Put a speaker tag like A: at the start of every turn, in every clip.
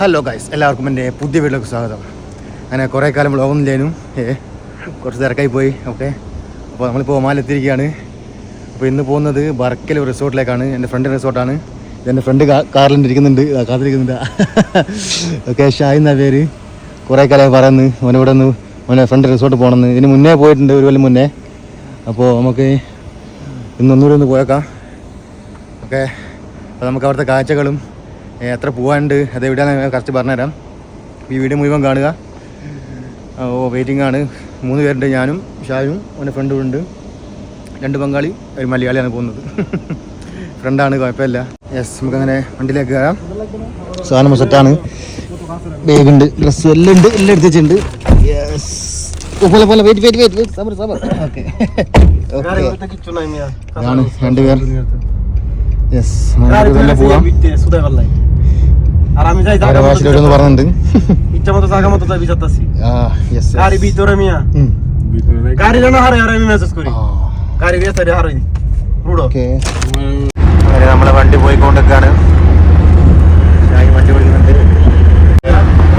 A: Hello guys എല്ലാവർക്കും എന്റെ പുതിയ വീട്ടിലേക്ക് സ്വാഗതം. അങ്ങനെ കുറേ കാലം വ്ളോഗൊന്നും ഇല്ലേനും. ഏ കുറച്ച് തിരക്കായി പോയി. ഓക്കെ. അപ്പോൾ നമ്മളിപ്പോൾ ഒമാലെത്തിയിരിക്കുകയാണ് അപ്പോൾ ഇന്ന് പോകുന്നത് ബർക്കൽ റിസോർട്ടിലേക്കാണ്. എന്റെ ഫ്രണ്ട് റിസോർട്ടാണ്. എന്റെ ഫ്രണ്ട് ആ, കാത്തിരിക്കുന്നുണ്ട്. ഓക്കെ ഷായ് എന്നാ പേര്. കുറേ കാലമായി പറയുന്നു. അവനിവിടെ നിന്ന് അവനെ ഫ്രണ്ട് റിസോർട്ട് പോകണമെന്ന്. ഇതിന് മുന്നേ പോയിട്ടുണ്ട് ഒരു കൊല്ലം മുന്നേ. അപ്പോൾ നമുക്ക് ഇന്നൊന്നുകൂടി ഒന്ന് പോയേക്കാം. ഓക്കെ. അപ്പോൾ നമുക്ക് അവിടുത്തെ കാഴ്ചകളും എത്ര പോകാനുണ്ട് അത് എവിടെയാണ് കറക്റ്റ് പറഞ്ഞുതരാം ഈ വീഡിയോ മുഴുവൻ കാണുക ഓ വെയിറ്റിംഗ് ആണ് മൂന്ന് പേരുണ്ട് ഞാനും ഷായും എന്റെ ഫ്രണ്ടും ഉണ്ട് രണ്ട് ബംഗാളി ഒരു മലയാളിയാണ് പോകുന്നത് ഫ്രണ്ടാണ് കുഴപ്പമില്ല യെസ് നമുക്കങ്ങനെ വണ്ടിയിലേക്ക് കയറാം സാധനം സെറ്റാണ് ബാഗ് ഉണ്ട് ഡ്രസ്സ് എല്ലാം ഉണ്ട് എല്ലാം എടുത്ത് വെച്ചിട്ടുണ്ട് യെസ് വെയിറ്റ് വെയിറ്റ് വെയിറ്റ് സബർ സബർ ഓക്കെ ഓക്കെ ഇതാണ് രണ്ട് പേർ യെസ് തന്നെ പോവാം
B: আর আমি যাই
A: അവരെ ഭാഷയിൽ ഓരോന്ന് പറഞ്ഞിട്ടുണ്ട്
B: ইচ্ছা মতো জায়গা মতো যাবি যাচ্ছি
A: ആ യെസ്
B: গাড়ি ভিতরে মিয়া গাড়ি জানা হারে হারে আমি মেসেজ করি গাড়ি গেছে রে হারে রুড়ো
A: ഓക്കെ അങ്ങനെ നമ്മളെ വണ്ടി പോയിക്കൊണ്ടിരിക്കാണ് ഷായി വണ്ടി ഓടിക്കുന്നുണ്ട്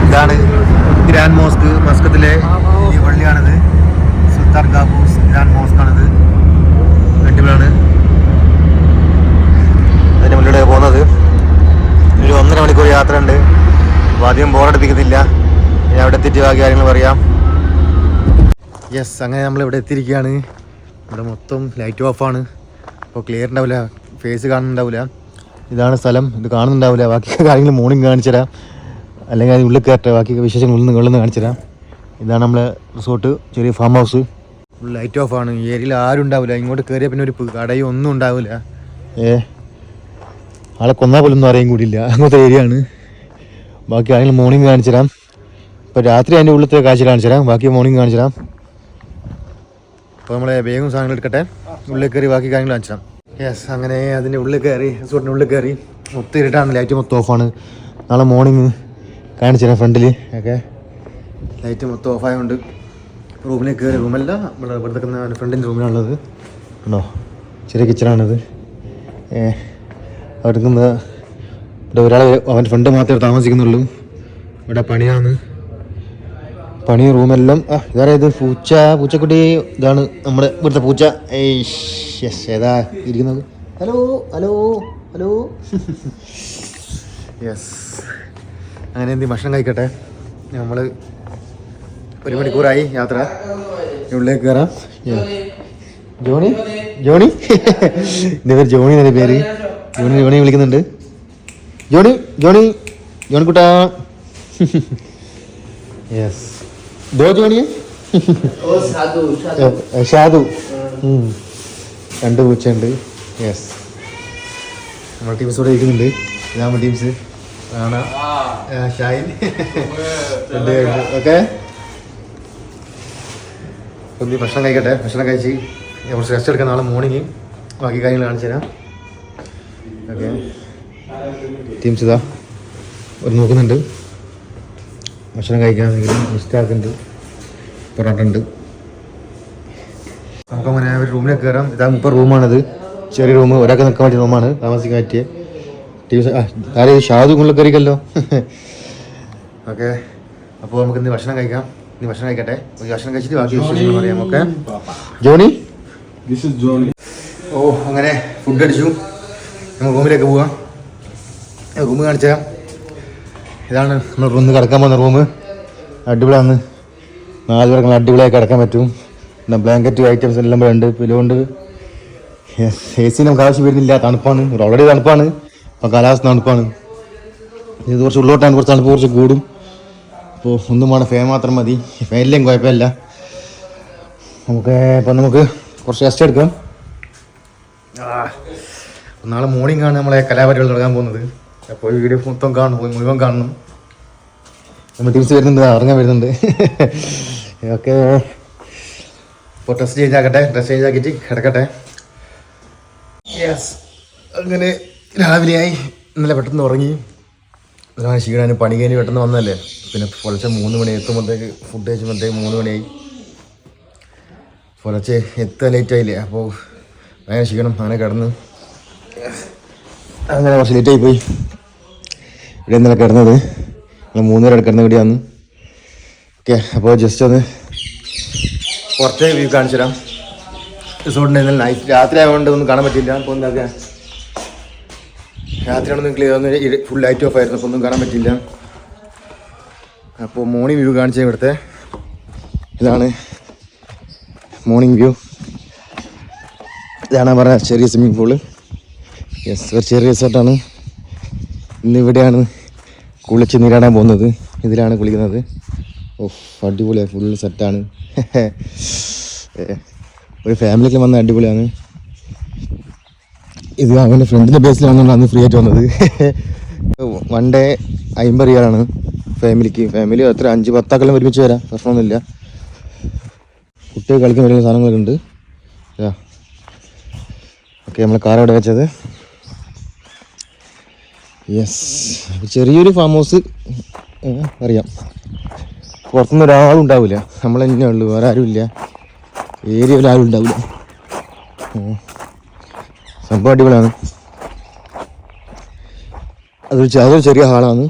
A: ഇതാണ് ഗ്രാൻഡ് മോസ്ക് മസ്കത്തിലെ ഈ പള്ളിയാണിത് സുൽത്താൻ കാബൂസ് ഗ്രാൻഡ് മോസ്ക് ആണിത് അടിപൊളിയാണ് അധികം ബോറടിപ്പിക്കുന്നില്ല. ഇനി അവിടെ എത്തിയിട്ട് ബാക്കി കാര്യങ്ങൾ പറയാം. യെസ് അങ്ങനെ നമ്മൾ ഇവിടെ എത്തിയിരിക്കുകയാണ്. ഇവിടെ മൊത്തം ലൈറ്റ് ഓഫാണ് അപ്പോൾ ക്ലിയർ ഉണ്ടാവില്ല. ഫേസ് കാണുന്നുണ്ടാവില്ല. ഇതാണ് സ്ഥലം. ഇത് കാണുന്നുണ്ടാവില്ല. ബാക്കി കാര്യങ്ങൾ മോർണിംഗ് കാണിച്ചു തരാം. അല്ലെങ്കിൽ അതിന് ഉള്ളിൽ കയറട്ടെ. ബാക്കി വിശേഷങ്ങൾ ഉള്ളിൽ നിന്ന് ഉള്ളിൽ കാണിച്ചു തരാം. ഇതാണ് നമ്മളെ റിസോർട്ട് ചെറിയ ഫാം ഹൗസ് ലൈറ്റ് ഓഫാണ് ഈ ഏരിയയിൽ ആരും ഉണ്ടാവില്ല. ഇങ്ങോട്ട് കയറിയ പിന്നെ ഒരു കടയും ഒന്നും ഉണ്ടാവില്ല. ഏ ആളെ കൊന്നാൽ പോലൊന്നും അറിയാൻ കൂടിയില്ല. അങ്ങനത്തെ ഏരിയ ആണ്. ബാക്കി ആണെങ്കിൽ മോർണിംഗ് കാണിച്ചു തരാം ഇപ്പോൾ രാത്രി അതിന്റെ ഉള്ളിലത്തെ കാഴ്ച കാണിച്ചു തരാം ബാക്കി മോർണിംഗ് കാണിച്ചു തരാം അപ്പോൾ നമ്മളെ വേഗം സാധനങ്ങൾ എടുക്കട്ടെ. ഉള്ളിൽ കയറി ബാക്കി കാര്യങ്ങൾ കാണിച്ചു തരാം യെസ് അങ്ങനെ അതിന്റെ ഉള്ളിൽ കയറി റിസോർട്ടിന്റെ ഉള്ളിൽ കയറി. മൊത്തം ഇരുട്ടാണ് ലൈറ്റ് മൊത്തം ഓഫാണ് നാളെ മോർണിംഗ് കാണിച്ചു തരാം ഫ്രണ്ടിൽ ഓക്കെ ലൈറ്റ് മൊത്തം ഓഫായതുകൊണ്ട് റൂമിലേക്ക് കയറി റൂമല്ല ഇവിടെ ഇവിടെ നിൽക്കുന്ന ഫ്രണ്ടിന്റെ റൂമിലാണുള്ളത് ഉണ്ടോ ചെറിയ കിച്ചണാണിത് ഏ അവിടെ നിൽക്കുന്ന ഇവിടെ ഒരാൾ അവൻ ഫ്രണ്ട് മാത്രമേ താമസിക്കുന്നുള്ളൂ. ഇവിടെ പണിയാണ്. പണി റൂമെല്ലാം ആ ഇതാരാ ഇത്? പൂച്ച പൂച്ചക്കുട്ടി ഇതാണ് നമ്മുടെ ഇവിടുത്തെ പൂച്ച. യെസ് ഏതാ ഇരിക്കുന്നത്? Hello hello hello. യെസ് അങ്ങനെ എന്തി ഭക്ഷണം കഴിക്കട്ടെ? നമ്മൾ ഒരു മണിക്കൂറായി യാത്ര. ഉള്ളിലേക്ക് കയറാം. ജോണി? ജോണി? എന്റെ പേര് ജോണി എന്റെ പേര്. ജോണി ജോണി വിളിക്കുന്നുണ്ട്. ജോണി ജോണി ജോണിക്കുട്ട. യെസ് ദോ ജോണി ഷാദു. രണ്ട് പൂച്ചയുണ്ട്. യെസ് നമ്മുടെ ടീംസ് ഇവിടെ ഇരിക്കുന്നുണ്ട്. ഞാൻ ടീംസ്. ആണ് ഷൈൻ ഓക്കെ. ഒന്ന് ഭക്ഷണം കഴിക്കട്ടെ. ഭക്ഷണം കഴിച്ച് ഞാൻ കുറച്ച് റെസ്റ്റ് എടുക്കാം നാളെ മോർണിംഗ് ബാക്കി കാര്യങ്ങൾ കാണിച്ചു തരാം. ഓക്കെ. ടീംസ് ഇതാ ഒരു നോക്കുന്നുണ്ട്. ഭക്ഷണം കഴിക്കാണെങ്കിൽ മിസ്റ്റാക്കുണ്ട് പൊറോട്ട ഉണ്ട്. നമുക്ക് അങ്ങനെ ഒരു റൂമിലേക്ക് കയറാം. ഇതാ മുപ്പത് റൂമാണിത് ചെറിയ റൂം ഒരാൾക്ക് നിൽക്കാൻ പറ്റിയ റൂമാണ് താമസിക്കാൻ പറ്റിയ ടീംസ് ആരെ ഷാദു ഉള്ളിൽ കയറിക്കല്ലോ ഓക്കെ. അപ്പോൾ നമുക്ക് ഇന്ന് ഭക്ഷണം കഴിക്കാം. ഇന്ന് ഭക്ഷണം കഴിക്കട്ടെ. ഒരു ഭക്ഷണം കഴിച്ചിട്ട് ബാക്കി വിശേഷങ്ങൾ പറയാം. Okay. Johnny?
C: This is Johnny.
A: ഓ അങ്ങനെ ഫുഡ് അടിച്ചു. നമുക്ക് റൂമിലേക്ക് പോവാം. റൂം കാണിച്ചു തരാം ഇതാണ് നമ്മൾ റൂമിൽ കിടക്കാൻ പോകുന്ന റൂം. അടിപൊളിയാണ്. നാല് പേർക്ക് അടിപൊളിയായി കിടക്കാൻ പറ്റും. പിന്നെ ബ്ലാങ്കറ്റ് ഐറ്റംസ് എല്ലാം ഇവിടെ ഉണ്ട്. പിലോ ഉണ്ട് എ സി നമുക്ക് ആവശ്യം വരുന്നില്ല. തണുപ്പാണ്. ഓൾറെഡി തണുപ്പാണ്. അപ്പോൾ കാലാവസ്ഥ തണുപ്പാണ്. ഇത് കുറച്ച് ഉള്ളോട്ടാണ്. കുറച്ച് തണുപ്പ് കുറച്ച് കൂടും. അപ്പോൾ ഒന്നും വേണം. ഫാൻ മാത്രം മതി. ഫാനിലേയും കുഴപ്പമില്ല. നമുക്ക് ഇപ്പം നമുക്ക് കുറച്ച് റെസ്റ്റ് എടുക്കാം. നാളെ മോർണിംഗ് ആണ് നമ്മളെ കലാപരിപാടികൾ തുടങ്ങാൻ പോകുന്നത്. അപ്പോൾ വീഡിയോ മൊത്തം കാണും മുഴുവൻ കാണണം. നമ്മൾ തിരിച്ച് വരുന്നുണ്ട് ഇറങ്ങാൻ വരുന്നുണ്ട്. ഓക്കെ. അപ്പോൾ ഡ്രസ് ചേഞ്ച് ആക്കട്ടെ ഡ്രസ് ചേഞ്ച് ആക്കിയിട്ട് കിടക്കട്ടെ. യെസ് അങ്ങനെ രാവിലെയായി. ഇന്നലെ പെട്ടെന്ന് ഉറങ്ങി. ഇന്നലെ ക്ഷീണാനും പണി കഴിഞ്ഞ് പെട്ടെന്ന് വന്നല്ലേ പിന്നെ പുലർച്ചെ മൂന്ന് മണി എത്തുമ്പോഴത്തേക്ക് ഫുഡ് കഴിച്ചുമ്പോഴത്തേക്ക് മൂന്ന് മണിയായി. പുലർച്ചെ എത്താൻ ലേറ്റ് ആയില്ലേ? അപ്പോൾ ഭയങ്കര ക്ഷീണം അങ്ങനെ കിടന്ന്. അങ്ങനെ കുറച്ച് ലേറ്റായി പോയി. ഇവിടെ ഇന്നലെ കിടന്നത്. നമ്മൾ മൂന്നുപേർ എടുക്കുന്ന വീഡിയോ ഓക്കെ അപ്പോൾ ജസ്റ്റ് ഒന്ന് പുറത്തെ വ്യൂ കാണിച്ചു തരാം റിസോർട്ടിന്റെ ഇന്നലെ നൈറ്റ് രാത്രി ആയതുകൊണ്ട് ഒന്നും കാണാൻ പറ്റില്ല അപ്പോൾ എന്താക്കുക രാത്രിയാണെന്ന് ക്ലിയർ ഒന്ന് ഫുൾ ലൈറ്റ് ഓഫ് ആയിരുന്നു. അപ്പോൾ ഒന്നും കാണാൻ പറ്റില്ല അപ്പോൾ മോർണിംഗ് വ്യൂ കാണിച്ച ഇവിടുത്തെ. ഇതാണ് മോർണിംഗ് വ്യൂ ഇതാണ് പറഞ്ഞ ചെറിയ സ്വിമ്മിംഗ് പൂൾ യെസ് ഒരു ചെറിയ റിസോർട്ടാണ് ഇന്ന് ഇവിടെയാണ് കുളിച്ച് നീരാടാൻ പോകുന്നത്. ഇതിലാണ് കുളിക്കുന്നത്. ഓ അടിപൊളിയാണ് ഫുൾ സെറ്റാണ്. ഒരു ഫാമിലിക്ക് വന്ന അടിപൊളിയാണ്. ഇത് അവന്റെ ഫ്രണ്ടിന്റെ ബേസിൽ വന്നുകൊണ്ടാണ് ഫ്രീ ആയിട്ട് വന്നത്. വൺ ഡേ അമ്പത് റിയാലാണ് ഫാമിലിക്ക്. ഫാമിലി എത്ര? അഞ്ച് പത്താക്കെല്ലാം ഒരുമിച്ച് വരാം. പ്രശ്നമൊന്നുമില്ല. കുട്ടികൾ കളിക്കാൻ വരുന്ന സാധനങ്ങളൊക്കെ ഉണ്ട് ഓക്കെ നമ്മൾ കാർ അവിടെ വെച്ചത്? യെസ് ചെറിയൊരു ഫാം ഹൗസ് അറിയാം. പുറത്തുനിന്ന് ഒരാളും ഉണ്ടാവില്ല നമ്മൾ തന്നെ ഉള്ളൂ. വേറെ ആരുമില്ല. ഏരിയ ഒരാളും ഉണ്ടാവില്ല. സംഭവം അടിപൊളിയാണ്. അതൊരു അതൊരു ചെറിയ ഹാളാണ്.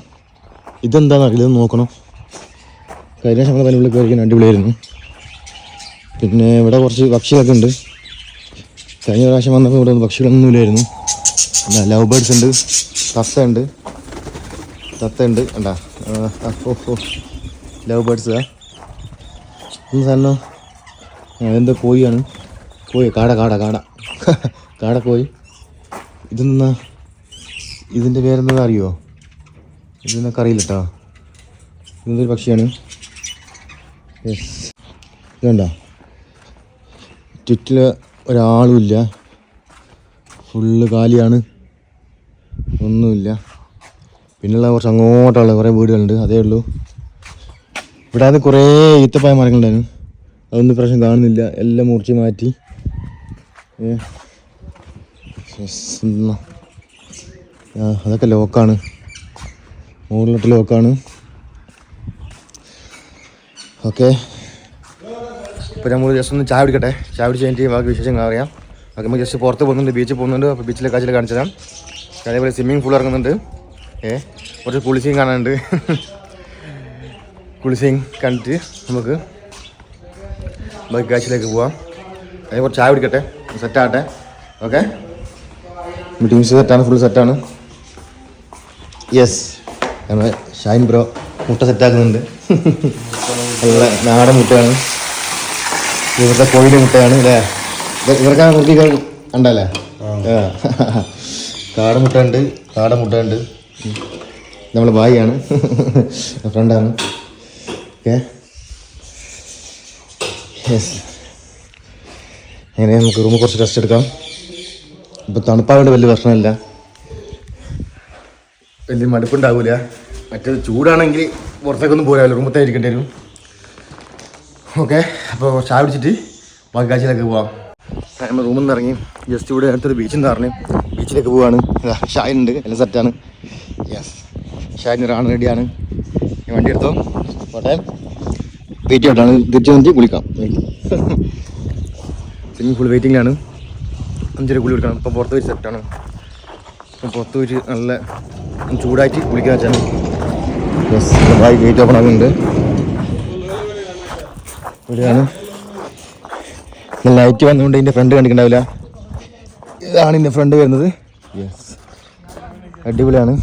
A: ഇതെന്താണെന്ന് അറിയില്ല നോക്കണം. കഴിഞ്ഞ ശമ്പളം പനിയുള്ള കയറിക്കാൻ അടിപൊളിയായിരുന്നു. പിന്നെ ഇവിടെ കുറച്ച് പക്ഷികളൊക്കെ ഉണ്ട്. കഴിഞ്ഞ പ്രാവശ്യം വന്നപ്പോൾ ഇവിടെ പക്ഷികളൊന്നും ഇല്ലായിരുന്നു. എന്താ ലവ് ബേർഡ്സ് ഉണ്ട് തത്ത ഉണ്ട് തത്ത ഉണ്ട്. ഓ ലവ് ബേർഡ്സ് ഒന്ന് സാധനം എന്തോ കോഴിയാണ്? കോഴി കാട കാട കാട. കാട കോഴി. ഇതെന്നാ ഇതിന്റെ പേരെന്താ അറിയോ? ഇതെന്നൊക്കെ അറിയില്ല കേട്ടോ ഇതൊരു പക്ഷിയാണ്? യെസ്. ഇതുണ്ടോ? ചുറ്റിൽ ഒരാളുമില്ല. ഫുള്ള് കാലിയാണ്. ഒന്നുമില്ല. പിന്നെയുള്ള കുറച്ച് അങ്ങോട്ടുള്ള കുറേ വീടുകളുണ്ട്. അതേ ഉള്ളൂ. ഇവിടെ അത് കുറേ ഈത്തപ്പായ മരങ്ങളുണ്ടായിരുന്നു. അതൊന്നും പ്രശ്നം കാണുന്നില്ല. എല്ലാം മുറിച്ച് മാറ്റി. അതൊക്കെ ലോക്കാണ്. മുകളിലോട്ട് ലോക്കാണ്. ഓക്കെ. ഇപ്പോൾ നമ്മൾ ജസ്റ്റ് ഒന്ന് ചായ കുടിക്കട്ടെ. ചായ കുടിച്ച് കഴിഞ്ഞിട്ട് ബാക്കി വിശേഷങ്ങൾ അറിയാം. ബാക്കി നമ്മൾ ജസ്റ്റ് പുറത്ത് പോകുന്നുണ്ട് ബീച്ചിൽ പോകുന്നുണ്ട്. അപ്പോൾ ബീച്ചിലെ കാച്ചിൽ കാണിച്ചതാണ് അതേപോലെ സ്വിമ്മിംഗ് പൂൾ ഇറങ്ങുന്നുണ്ട്. ഏ കുറച്ച് കുളിസിങ് കാണാനുണ്ട്. കുളിസിങ് കണ്ടിട്ട് നമുക്ക് ബാക്കി കാച്ചിലേക്ക് പോവാം. അതേ കുറച്ച് ചായ കുടിക്കട്ടെ. സെറ്റാകട്ടെ ഓക്കെ മീറ്റിംഗ്സ് സെറ്റാണ് ഫുൾ സെറ്റാണ് യെസ് നമ്മുടെ ഷൈൻ ബ്രോ മുട്ട സെറ്റാക്കുന്നുണ്ട് നമ്മുടെ നാടൻ മുട്ടയാണ്. ഇവിടുത്തെ കോഴിയുടെ മുട്ടയാണ് അല്ലേ? ഇവർക്ക് നോക്കി ഉണ്ടല്ലേ കാട മുട്ട ഉണ്ട് കാട മുട്ട ഉണ്ട് നമ്മൾ ഭായിയാണ് ഫ്രണ്ടാണ്. ഓക്കെ. യെസ് അങ്ങനെ നമുക്ക് റൂമിൽ കുറച്ച് റെസ്റ്റ് എടുക്കാം. ഇപ്പം തണുപ്പായതുകൊണ്ട് വലിയ പ്രശ്നമില്ല. വലിയ മടുപ്പുണ്ടാവില്ല മറ്റേ ചൂടാണെങ്കിൽ പുറത്തേക്കൊന്നും പോരാല്ലോ റൂമത്തെ ഇരിക്കേണ്ടി വരും. ഓക്കെ അപ്പോൾ ചായ പിടിച്ചിട്ട് ബാക്കി കാഴ്ചയിലൊക്കെ പോവാം നമ്മൾ റൂമിൽ നിന്ന് ഇറങ്ങി ജസ്റ്റ് ഇവിടെ അടുത്തൊരു ബീച്ചിൽ നിന്ന് പറഞ്ഞു ബീച്ചിലേക്ക് പോവാണ്. ഷായൻ ഉണ്ട് എല്ലാം സെറ്റാണ് യെസ് ഷായൻ ഒരാണ് റെഡിയാണ് വണ്ടി എടുത്തോ? പോട്ടെ. വെയിറ്റ് ചെയ്തിട്ടാണ് തിരിച്ചു വന്നിട്ട് കുളിക്കാം. സ്വിമ്മിംഗ് പൂൾ വെയിറ്റിംഗിലാണ് അഞ്ചര കുളി എടുക്കണം ഇപ്പം പുറത്ത് വെച്ച് സെറ്റാണ് ഇപ്പം പുറത്ത് വെച്ച് നല്ല ചൂടായിട്ട് കുളിക്കാൻ വെച്ചാണ്. യെസ് ബായി ഗേറ്റ് ഓപ്പൺ ആകുന്നുണ്ട് ഇവിടെയാണ് ലൈറ്റ് വന്നുകൊണ്ട് ഇതിന്റെ ഫ്രണ്ട് കണ്ടിട്ടുണ്ടാവില്ല. ഇതാണ് ഇതിന്റെ ഫ്രണ്ട് വരുന്നത്. യെസ് അടിപൊളിയാണ്.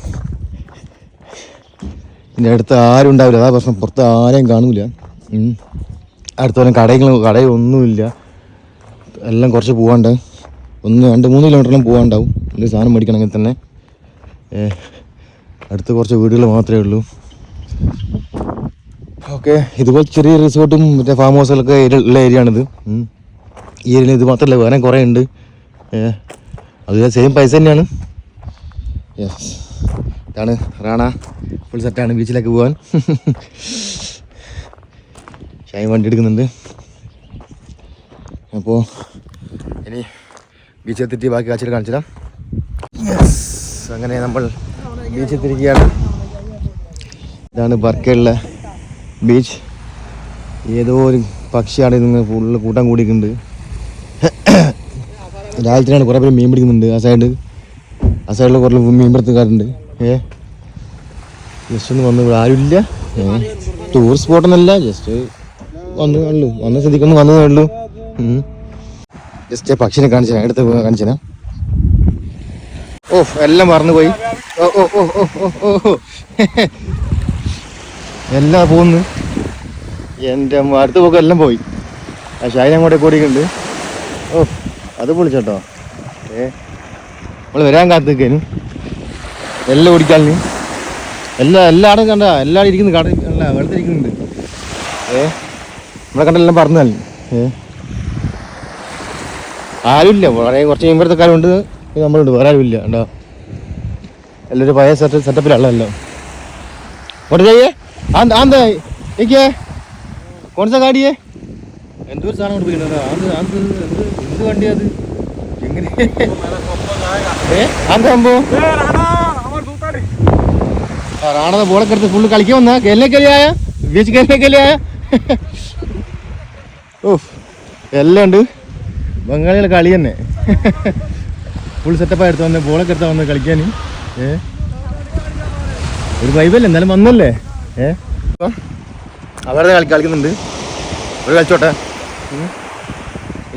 A: ഇതിന്റെ അടുത്ത് ആരും ഉണ്ടാവില്ല. അതാ പ്രശ്നം. പുറത്ത് ആരെയും കാണൂല. ഉം. അടുത്ത പോലെ കടകൾ കടയൊന്നുമില്ല എല്ലാം കുറച്ച് പോകാണ്ട് ഒന്ന് രണ്ട് മൂന്ന് കിലോമീറ്ററിലും പോകാണ്ടാവും എന്ത് സാധനം മേടിക്കണമെങ്കിൽ തന്നെ. അടുത്ത് കുറച്ച് വീടുകൾ മാത്രമേ ഉള്ളൂ. ഓക്കെ ഇതുപോലെ ചെറിയ റിസോർട്ടും മറ്റേ ഫാം ഹൗസുകളൊക്കെ ഉള്ള ഏരിയ ആണിത്. ഈ ഏരിയയിൽ ഇത് മാത്രമല്ല വേറെ കുറേ ഉണ്ട്. അത് സെയിം പൈസ തന്നെയാണ്. യെസ് ഇതാണ് റാണ. ഫുൾ സെറ്റാണ് ബീച്ചിലേക്ക് പോകാൻ ഷൈൻ വണ്ടി എടുക്കുന്നുണ്ട്. അപ്പോൾ ഇനി ബീച്ചെത്തിയിട്ട് ബാക്കി കാച്ചിൽ കാണിച്ചതാ യെസ് അങ്ങനെ നമ്മൾ ബീച്ചെത്തിരിക്കുകയാണ് ഇതാണ് ബർക്കയുള്ള ബീച്ച് ഏതോ ഒരു പക്ഷിയാണ് ഇതിന് ഫുള്ള് കൂട്ടം കൂടിയിട്ടുണ്ട്. രാജ്യത്തിനാണ് കുറേ പേര് മീൻ പിടിക്കുന്നുണ്ട്. ആ സൈഡ് ആ സൈഡിൽ കുറേ മീൻ പിടുത്തക്കാരുണ്ട്. ഏ? ജസ്റ്റ് ഒന്ന് വന്ന് ഇവിടെ ആരുമില്ല ടൂറിസ്റ്റ് സ്പോട്ടൊന്നല്ല ജസ്റ്റ് വന്നു ഉള്ളൂ. വന്ന സ്ഥിതിക്ക് വന്നു വന്നതേ ജസ്റ്റ് പക്ഷിനെ കാണിച്ചാ എടുത്ത് കാണിച്ചാ ഓ എല്ലാം മറന്നു പോയി ഓ ഓ ഓ ഓ ഓ ഓ ഓ. എല്ലാം പോകുന്നു എന്റെ അടുത്ത പോക്ക് എല്ലാം പോയി. ആ ഷായൻ അങ്ങോട്ടേ കൂടിയിട്ടുണ്ട്. ഓ അത് പൊളിച്ചോട്ടോ. ഏ നമ്മൾ വരാൻ കാത്തു നിൽക്കാനും എല്ലാം ഓടിക്കാലിന് എല്ലാ എല്ലാടും കണ്ട എല്ലാടും ഇരിക്കുന്നു കട അല്ല വെള്ളത്തിരിക്കുന്നുണ്ട് ഏ നമ്മളെ കണ്ടെല്ലാം പറഞ്ഞു തന്നെ. ഏ. ആരുമില്ല വളരെ കുറച്ച് കഴിയുമ്പോഴത്തെ കാലമുണ്ട് നമ്മളുണ്ട് വേറെ ആരുമില്ല കണ്ടോ? എല്ലാവരും പഴയ സെറ്റ് സെറ്റപ്പിലുള്ള എല്ലാം ഓട്ടെ ചെയ്യേ. ആന്താ ആന്താ ഏക്കേ കോൺസ എന്തോ ഒരു സാധനം കൊണ്ട് പോയിട്ടുണ്ട്. ആന്ത് ആന്ത് എന്ത് എന്ത് വണ്ടിയാ അത്? എങ്ങനെ? ആന്താ സംഭവം ആ, റാണത ബോളൊക്കെ എടുത്ത് ഫുള്ള് കളിക്കാൻ വന്ന കേലിനെ കലിയായ ബീച്ച് കേലിനെ കലിയായ ഓ എല്ലാം ഉണ്ട്. ബംഗാളികളെ കളി തന്നെ. ഫുൾ സെറ്റപ്പായി എടുത്ത് വന്ന് ബോളൊക്കെ എടുത്താ വന്ന് കളിക്കാൻ ഏ? ഒരു വൈബല്ലേ എന്നാലും വന്നല്ലേ? ഏ? അവരുടെ കളി കളിക്കുന്നുണ്ട്. ഒരു കളിച്ചോട്ടെ.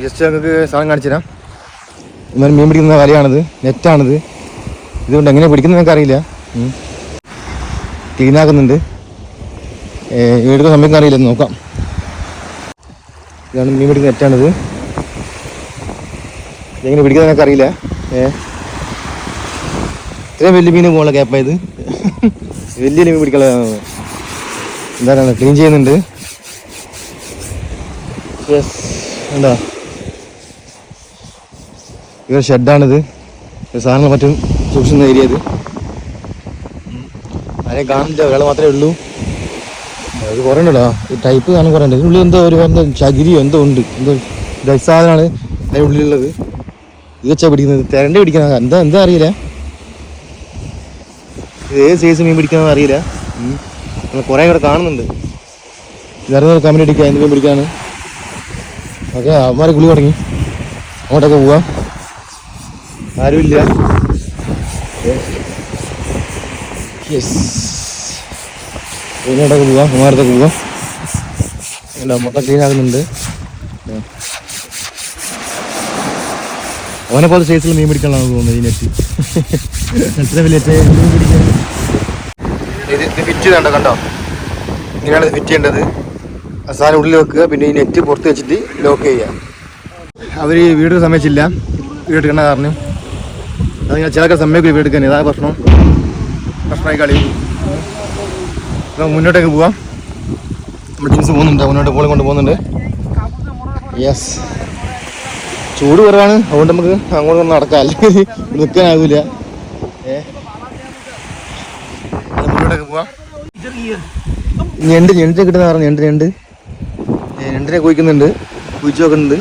A: ജസ്റ്റ് ഞങ്ങൾക്ക് സാധനം കാണിച്ചു തരാം. ഇന്നലെ മീൻ പിടിക്കുന്ന വലയാണിത് നെറ്റാണിത്. ഇതുകൊണ്ട് എങ്ങനെ പിടിക്കുന്നത് ഞങ്ങൾക്ക് അറിയില്ല ക്ലീനാക്കുന്നുണ്ട്. എടുക്കുന്ന സമയം അറിയില്ല നോക്കാം. ഇതാണ് മീൻ പിടിക്കുന്ന നെറ്റാണിത്. എങ്ങനെ പിടിക്കുന്നത് ഞങ്ങൾക്ക് അറിയില്ല ഏ? ഇത്രയും വലിയ മീൻ പോകാനുള്ള ഗ്യാപ്പായത് വലിയ മീൻ പിടിക്കാനുള്ള എന്താണ് ക്ലീൻ ചെയ്യുന്നുണ്ട്. യെസ് എന്താ? ഇതൊരു ഷെഡാണിത് സാധനങ്ങൾ മറ്റും സൂക്ഷിക്കുന്ന ഏരിയ ഇത്. അതിനെ കാണുന്നില്ല. ഒരാൾ മാത്രമേ ഉള്ളൂ. അത് കുറേ ഈ ടൈപ്പ് കാണാൻ കുറേ ഉണ്ട്. ഇതിനുള്ളിൽ എന്തോ ഒരു എന്തോ ചകിരിയോ എന്തോ ഉണ്ട്. എന്തോ സാധനമാണ് അതിന്റെ ഉള്ളിലുള്ളത്. ഇത് വെച്ചാൽ പിടിക്കുന്നത്. തിരണ്ട പിടിക്കുന്ന എന്താ എന്താ അറിയില്ല. ഇത് ഏത് സൈസ് മീൻ പിടിക്കണമെന്ന് അറിയില്ല. കുറേ കൂടെ കാണുന്നുണ്ട്. ഇതറിഞ്ഞ കമ്പനി അടിക്കുക എന്തെങ്കിലും പിടിക്കാണ് ഓക്കെ അവന്മാരെ കുളി തുടങ്ങി. അങ്ങോട്ടൊക്കെ പോവാം. ആരുമില്ല. യെസ് ഇങ്ങോട്ടൊക്കെ പോവാം കുമാരത്തൊക്കെ പോവാം. അല്ല മൊത്തം ക്ലീൻ ആകുന്നുണ്ട്. ഓനെ പോലെ സൈസിൽ മീൻ പിടിക്കാനാണ് തോന്നുന്നത് ഈ നെറ്റ് എത്ര വലിയ മീൻ പിടിക്കാൻ? ഇത് ഇത് ഫിറ്റ് ചെയ്യണ്ട കണ്ടോ? ഇങ്ങനെയാണ് ഇത് ഫിറ്റ് ചെയ്യേണ്ടത്. സാധനം ഉള്ളിൽ വെക്കുക പിന്നെ ഈ നെറ്റ് പുറത്ത് വെച്ചിട്ട് ലോക്ക് ചെയ്യുക. അവർ വീട് സമ്മതിച്ചില്ല വീട് എടുക്കണ കാരണം. അത് ഞാൻ ചിലക്ക വീട് എടുക്കാൻ ഇതാ പ്രശ്നം. പ്രശ്നമായി കളി. നമുക്ക് മുന്നോട്ടേക്ക് പോവാം. നമ്മുടെ ജീൻസ് പോകുന്നുണ്ട്. മുന്നോട്ട് പോളി കൊണ്ട് പോകുന്നുണ്ട്. യെസ് ചൂട് കുറവാണ്. അതുകൊണ്ട് നമുക്ക് അങ്ങോട്ട് നടക്കാം അല്ലെങ്കിൽ നിൽക്കാനാവില്ല ഏ? നമുക്ക് മുന്നോട്ടേക്ക് പോവാം ഞണ്ട് ഞണ്ട് കിട്ടുന്ന പറഞ്ഞു? ഞണ്ട് ഞണ്ട് ഞണ്ടിനെ കുഴിക്കുന്നുണ്ട്? കുഴിച്ചു നോക്കുന്നുണ്ട്.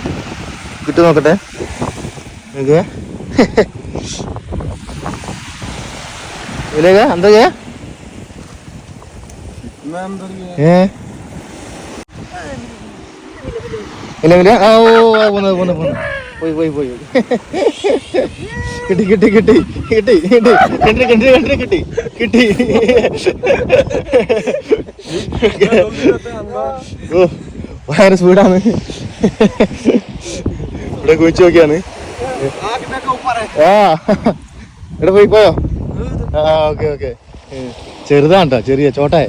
A: കിട്ടു നോക്കട്ടെ? ഓക്കെ വിലേക എന്താ ഏ? ഇല്ല ഓ പോന്നു പോന്നു പോന്നു. പോയി പോയി പോയി. കിട്ടി കിട്ടി കിട്ടി കിട്ടി കിട്ടി. കണ്ടി കണ്ടി കണ്ടി കിട്ടി കിട്ടി. ഓ ഭയങ്കര സ്പീഡാണ്. ഇവിടെ കുഴിച്ചു നോക്കിയാണ്. ആ. ഇവിടെ പോയി പോയോ? ആ ഓക്കെ ഓക്കെ. ചെറുതാണ് കേട്ടോ ചെറിയ ചോട്ടായ.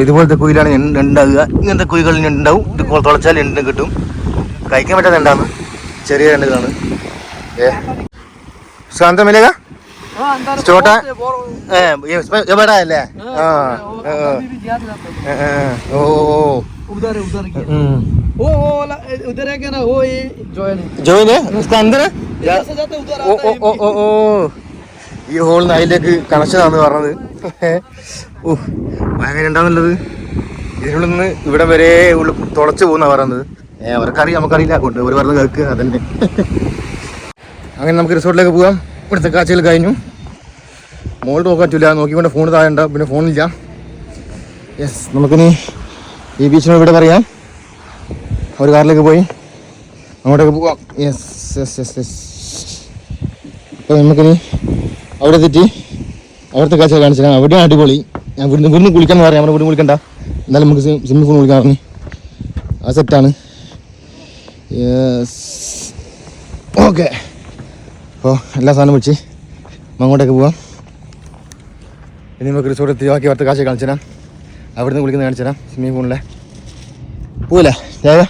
A: ഇതുപോലത്തെ കുയിലാണ് ഞണ്ട് ഉണ്ടാകുക ഇങ്ങനത്തെ കുയികളിൽ ഉണ്ടാവും. ഇത് തുളച്ചാൽ ഞണ്ടിന് കിട്ടും. കഴിക്കാൻ പറ്റാത്ത ഉണ്ടാന്ന് ചെറിയ ഞണ്ടുകളാണ് ഏ ശാന്തമില്ലേക ചോട്ട ഏ എവിടെ അല്ലേ ആ ആ, ആ. ഏ, ഏ, ഓ ഓ
C: उधर है उधर क्या
A: ഉം.
C: वो वो वाला उधर है क्या ना वो ये जॉइन है
A: ജോയിന് उसका अंदर है?
C: इधर से जाते उधर
A: ഓ
C: आता
A: ഓ
C: है
A: ഓ ഓ ഓ ഈ ഹോളിന് അതിലേക്ക് കണക്ഷൻ ആണെന്ന് പറഞ്ഞത് ഓ ഭയങ്കര ഉണ്ടാവുന്നുള്ളത് ഇതിനുള്ളിൽ നിന്ന് ഇവിടെ വരെ ഉള്ളു തുളച്ചു പോകുന്ന പറയുന്നത് ഏ അവർക്കറിയാം നമുക്കറിയില്ല. കൊണ്ട് ഒരു പറഞ്ഞ് കേൾക്കുക അതന്നെ. അങ്ങനെ നമുക്ക് റിസോർട്ടിലേക്ക് പോകാം ഇവിടുത്തെ കാഴ്ചകൾ കഴിഞ്ഞു. മോൾ നോക്കാൻ പറ്റില്ല നോക്കിക്കൊണ്ട് ഫോൺ താഴെ ഉണ്ടാവും പിന്നെ ഫോണില്ല യെസ് നമുക്കിനി ഈ ബീച്ചിനോട് ഇവിടെ പറയാം. ഒരു കാറിലേക്ക് പോയി. അങ്ങോട്ടേക്ക് പോവാം. യെസ് യെസ് യെസ് യെസ് അപ്പോൾ നമുക്കിനി അവിടെ തെറ്റി അവിടുത്തെ കാഴ്ച കാണിച്ചു തരാം അവിടെയാണ് അടിപൊളി. ഞാൻ ഇവിടുന്ന് ഇവിടുന്ന് കുളിക്കാൻ പറയാം. അവിടെ ഇവിടെ കുളിക്കണ്ട. എന്നാലും നമുക്ക് സ്വിമ്മിംഗ് ഫോൺ കുളിക്കാൻ പറഞ്ഞു ആ സെറ്റാണ് ഓക്കെ അപ്പോൾ എല്ലാ സാധനം വെച്ച് അങ്ങോട്ടേക്ക് പോവാം. ഇനി നമുക്ക് റിസോർട്ട് എത്തി. ബാക്കി അവിടുത്തെ കാഴ്ച കാണിച്ചു തരാം അവിടുന്ന് വിളിക്കുന്ന കാണിച്ചു തരാം സ്വിമ്മിംഗ് പൂളിലെ പോവില്ലേ? ദേവ.